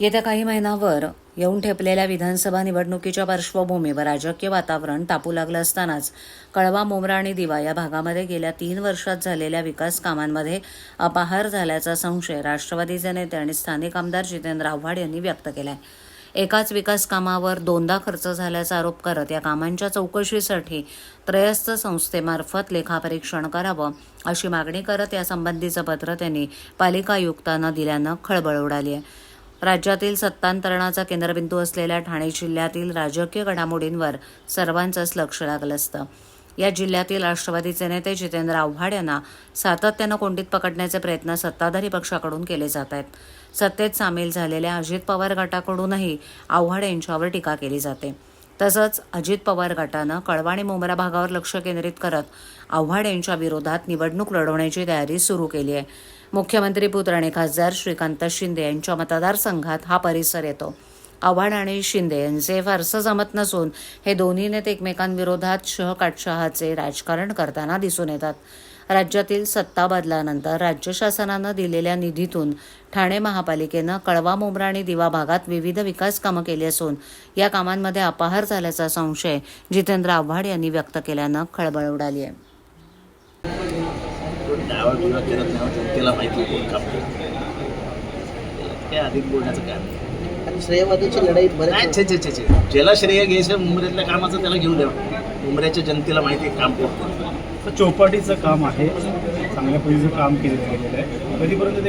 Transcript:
येत्या काही महिन्यावर येऊन ठेपलेल्या विधानसभा निवडणुकीच्या पार्श्वभूमीवर राजकीय वातावरण तापू लागलं असतानाच कळवा मोमरा आणि दिवा या भागामध्ये गेल्या तीन वर्षात झालेल्या विकास कामांमध्ये अपहार झाल्याचा संशय राष्ट्रवादीचे नेते आणि स्थानिक आमदार जितेंद्र आव्हाड यांनी व्यक्त केलाय. एकाच विकास कामावर दोनदा खर्च झाल्याचा आरोप करत या कामांच्या चौकशीसाठी त्रयस्थ संस्थेमार्फत लेखापरीक्षण करावं अशी मागणी करत यासंबंधीचं पत्र त्यांनी पालिका आयुक्तांना दिल्यानं खळबळ उडाली आहे राज्यातील सत्तांतरणाचा केंद्रबिंदू असलेल्या ठाणे जिल्ह्यातील राजकीय घडामोडींवर सर्वांचंच लक्ष लागलं असतं. या जिल्ह्यातील राष्ट्रवादीचे नेते जितेंद्र आव्हाड यांना सातत्यानं कोंडीत पकडण्याचे प्रयत्न सत्ताधारी पक्षाकडून केले जात आहेत. सत्तेत सामील झालेल्या अजित पवार गटाकडूनही आव्हाड यांच्यावर टीका केली जाते. तसंच अजित पवार गटानं कळवाणी आणि भागावर लक्ष केंद्रित करत आव्हाड यांच्या विरोधात निवडणूक लढवण्याची तयारी सुरू केली आहे. मुख्यमंत्री पुत्र आणि खासदार श्रीकांत शिंदे यांच्या मतदारसंघात हा परिसर येतो. आव्हाड आणि शिंदे यांचे फारसं जमत नसून हे दोन्ही नेते एकमेकांविरोधात शहकाटशहाचे राजकारण करताना दिसून येतात. राज्यातील सत्ता बदलानंतर राज्य शासनानं दिलेल्या निधीतून ठाणे महापालिकेनं कळवा मुंब्रा आणि दिवा भागात विविध विकास कामं केली असून या कामांमध्ये अपहार झाल्याचा संशय जितेंद्र आव्हाड यांनी व्यक्त केल्यानं खळबळ उडाली आहे. जनतेला माहिती अधिक बोलण्याचं काय आणि श्रेयवादीची लढाई नाही बरेच छे छे छे छे. ज्याला श्रेय घ्यायचं मुंबऱ्यातल्या कामाचं त्याला घेऊन द्यावं. मुंबऱ्याच्या जनतेला माहिती आहे काम कोण करतं. तर चौपाटीचं काम आहे. चांगल्या पद्धतीचं काम केलेलं गेलेलं आहे. कधीपर्यंत ते